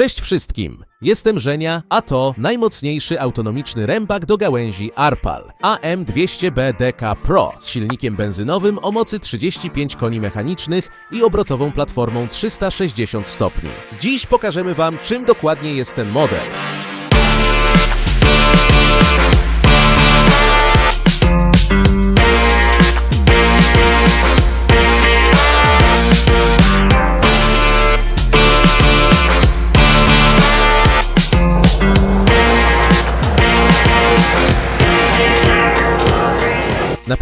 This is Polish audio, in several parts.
Cześć wszystkim! Jestem Żenia, a to najmocniejszy autonomiczny rębak do gałęzi Arpal AM200B DK Pro z silnikiem benzynowym o mocy 35 koni mechanicznych i obrotową platformą 360 stopni. Dziś pokażemy Wam, czym dokładnie jest ten model.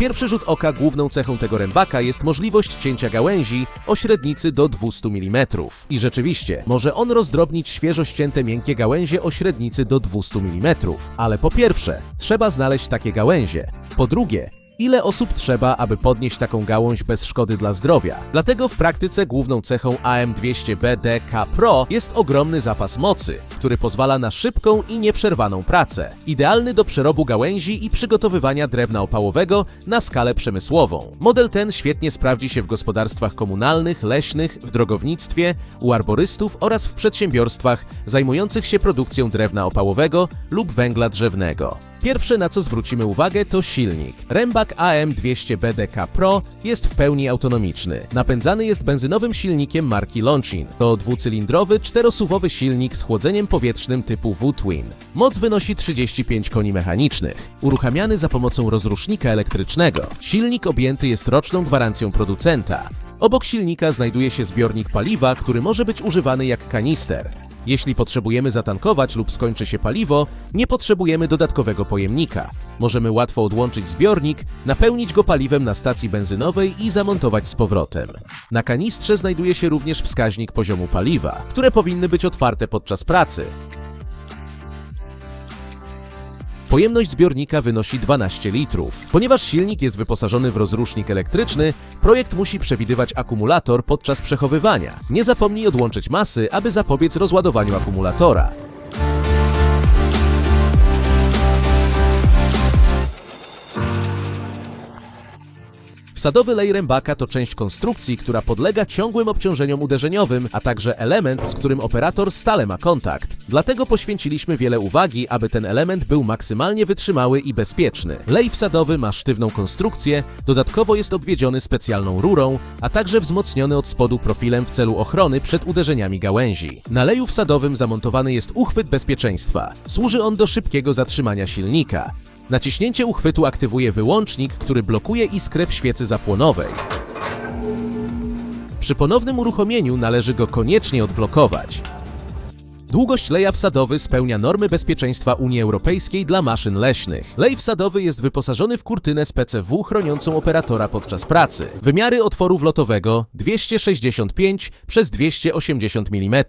Pierwszy rzut oka główną cechą tego rębaka jest możliwość cięcia gałęzi o średnicy do 200 mm. I rzeczywiście, może on rozdrobnić świeżo ścięte miękkie gałęzie o średnicy do 200 mm. Ale po pierwsze, trzeba znaleźć takie gałęzie. Po drugie, ile osób trzeba, aby podnieść taką gałąź bez szkody dla zdrowia. Dlatego w praktyce główną cechą AM200BDK Pro jest ogromny zapas mocy, który pozwala na szybką i nieprzerwaną pracę. Idealny do przerobu gałęzi i przygotowywania drewna opałowego na skalę przemysłową. Model ten świetnie sprawdzi się w gospodarstwach komunalnych, leśnych, w drogownictwie, u arborystów oraz w przedsiębiorstwach zajmujących się produkcją drewna opałowego lub węgla drzewnego. Pierwsze na co zwrócimy uwagę to silnik. Rembak AM200BDK Pro jest w pełni autonomiczny. Napędzany jest benzynowym silnikiem marki Lonchin. To dwucylindrowy, czterosuwowy silnik z chłodzeniem powietrznym typu V-Twin. Moc wynosi 35 koni mechanicznych. Uruchamiany za pomocą rozrusznika elektrycznego. Silnik objęty jest roczną gwarancją producenta. Obok silnika znajduje się zbiornik paliwa, który może być używany jak kanister. Jeśli potrzebujemy zatankować lub skończy się paliwo, nie potrzebujemy dodatkowego pojemnika. Możemy łatwo odłączyć zbiornik, napełnić go paliwem na stacji benzynowej i zamontować z powrotem. Na kanistrze znajduje się również wskaźnik poziomu paliwa, które powinny być otwarte podczas pracy. Pojemność zbiornika wynosi 12 litrów. Ponieważ silnik jest wyposażony w rozrusznik elektryczny, projekt musi przewidywać akumulator podczas przechowywania. Nie zapomnij odłączyć masy, aby zapobiec rozładowaniu akumulatora. Wsadowy lej rębaka to część konstrukcji, która podlega ciągłym obciążeniom uderzeniowym, a także element, z którym operator stale ma kontakt. Dlatego poświęciliśmy wiele uwagi, aby ten element był maksymalnie wytrzymały i bezpieczny. Lej wsadowy ma sztywną konstrukcję, dodatkowo jest obwiedziony specjalną rurą, a także wzmocniony od spodu profilem w celu ochrony przed uderzeniami gałęzi. Na leju wsadowym zamontowany jest uchwyt bezpieczeństwa. Służy on do szybkiego zatrzymania silnika. Naciśnięcie uchwytu aktywuje wyłącznik, który blokuje iskrę w świecy zapłonowej. Przy ponownym uruchomieniu należy go koniecznie odblokować. Długość leja wsadowy spełnia normy bezpieczeństwa Unii Europejskiej dla maszyn leśnych. Lej wsadowy jest wyposażony w kurtynę z PCW chroniącą operatora podczas pracy. Wymiary otworu wlotowego 265 przez 280 mm.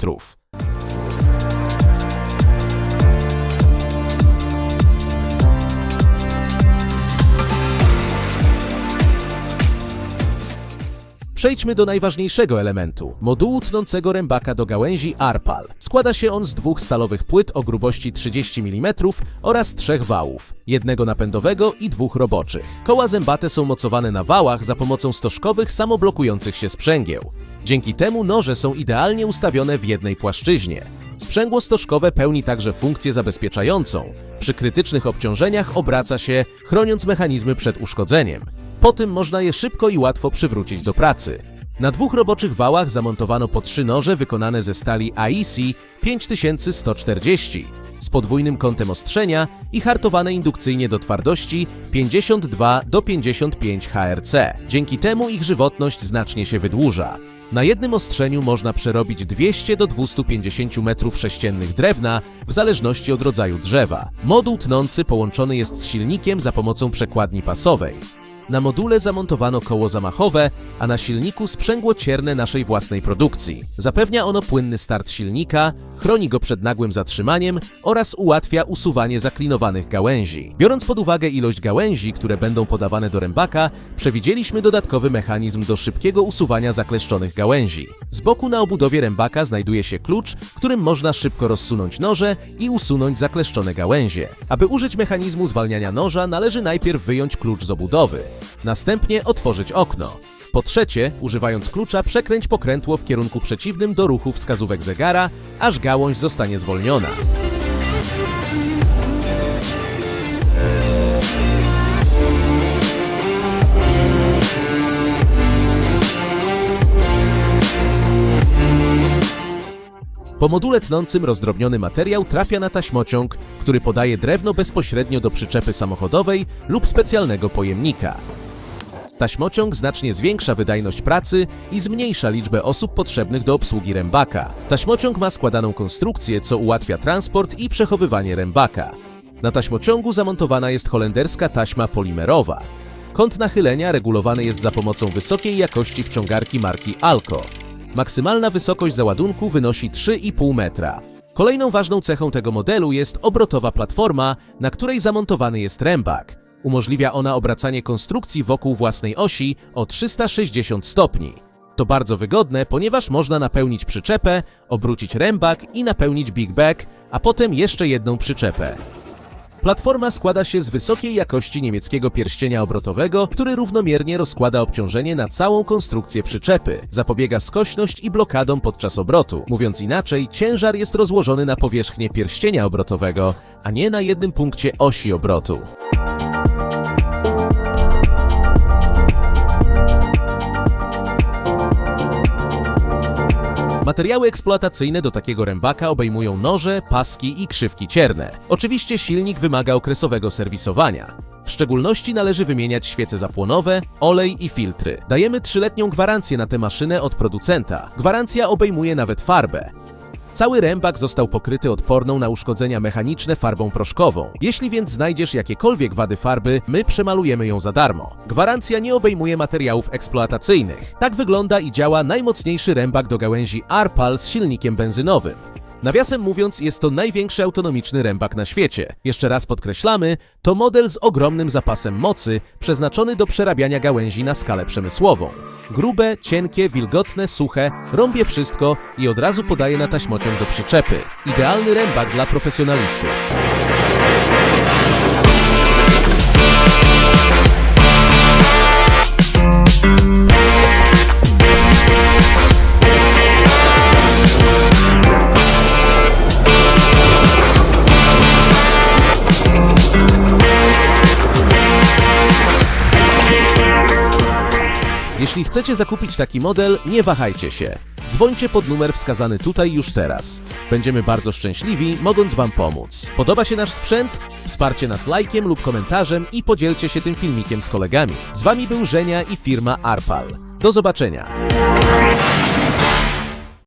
Przejdźmy do najważniejszego elementu modułu tnącego rębaka do gałęzi Arpal. Składa się on z dwóch stalowych płyt o grubości 30 mm oraz trzech wałów, jednego napędowego i dwóch roboczych. Koła zębate są mocowane na wałach za pomocą stożkowych samoblokujących się sprzęgieł. Dzięki temu noże są idealnie ustawione w jednej płaszczyźnie. Sprzęgło stożkowe pełni także funkcję zabezpieczającą. Przy krytycznych obciążeniach obraca się, chroniąc mechanizmy przed uszkodzeniem. Po tym można je szybko i łatwo przywrócić do pracy. Na dwóch roboczych wałach zamontowano po trzy noże wykonane ze stali AEC 5140 z podwójnym kątem ostrzenia i hartowane indukcyjnie do twardości 52 do 55 HRC. Dzięki temu ich żywotność znacznie się wydłuża. Na jednym ostrzeniu można przerobić 200 do 250 m3 drewna w zależności od rodzaju drzewa. Moduł tnący połączony jest z silnikiem za pomocą przekładni pasowej. Na module zamontowano koło zamachowe, a na silniku sprzęgło cierne naszej własnej produkcji. Zapewnia ono płynny start silnika, chroni go przed nagłym zatrzymaniem oraz ułatwia usuwanie zaklinowanych gałęzi. Biorąc pod uwagę ilość gałęzi, które będą podawane do rębaka, przewidzieliśmy dodatkowy mechanizm do szybkiego usuwania zakleszczonych gałęzi. Z boku na obudowie rębaka znajduje się klucz, którym można szybko rozsunąć noże i usunąć zakleszczone gałęzie. Aby użyć mechanizmu zwalniania noża, należy najpierw wyjąć klucz z obudowy. Następnie otworzyć okno. Po trzecie, używając klucza, przekręć pokrętło w kierunku przeciwnym do ruchu wskazówek zegara, aż gałąź zostanie zwolniona. Po module tnącym rozdrobniony materiał trafia na taśmociąg, który podaje drewno bezpośrednio do przyczepy samochodowej lub specjalnego pojemnika. Taśmociąg znacznie zwiększa wydajność pracy i zmniejsza liczbę osób potrzebnych do obsługi rębaka. Taśmociąg ma składaną konstrukcję, co ułatwia transport i przechowywanie rębaka. Na taśmociągu zamontowana jest holenderska taśma polimerowa. Kąt nachylenia regulowany jest za pomocą wysokiej jakości wciągarki marki Alco. Maksymalna wysokość załadunku wynosi 3,5 metra. Kolejną ważną cechą tego modelu jest obrotowa platforma, na której zamontowany jest rębak. Umożliwia ona obracanie konstrukcji wokół własnej osi o 360 stopni. To bardzo wygodne, ponieważ można napełnić przyczepę, obrócić rębak i napełnić big bag, a potem jeszcze jedną przyczepę. Platforma składa się z wysokiej jakości niemieckiego pierścienia obrotowego, który równomiernie rozkłada obciążenie na całą konstrukcję przyczepy, zapobiega skośność i blokadom podczas obrotu. Mówiąc inaczej, ciężar jest rozłożony na powierzchnię pierścienia obrotowego, a nie na jednym punkcie osi obrotu. Materiały eksploatacyjne do takiego rębaka obejmują noże, paski i krzywki cierne. Oczywiście silnik wymaga okresowego serwisowania. W szczególności należy wymieniać świece zapłonowe, olej i filtry. Dajemy trzyletnią gwarancję na tę maszynę od producenta. Gwarancja obejmuje nawet farbę. Cały rębak został pokryty odporną na uszkodzenia mechaniczne farbą proszkową. Jeśli więc znajdziesz jakiekolwiek wady farby, my przemalujemy ją za darmo. Gwarancja nie obejmuje materiałów eksploatacyjnych. Tak wygląda i działa najmocniejszy rębak do gałęzi Arpal z silnikiem benzynowym. Nawiasem mówiąc, jest to największy autonomiczny rębak na świecie. Jeszcze raz podkreślamy, to model z ogromnym zapasem mocy, przeznaczony do przerabiania gałęzi na skalę przemysłową. Grube, cienkie, wilgotne, suche, rąbie wszystko i od razu podaje na taśmociąg do przyczepy. Idealny rębak dla profesjonalistów. Chcecie zakupić taki model, nie wahajcie się. Dzwońcie pod numer wskazany tutaj już teraz. Będziemy bardzo szczęśliwi, mogąc Wam pomóc. Podoba się nasz sprzęt? Wsparcie nas lajkiem lub komentarzem i podzielcie się tym filmikiem z kolegami. Z Wami był Żenia i firma Arpal. Do zobaczenia!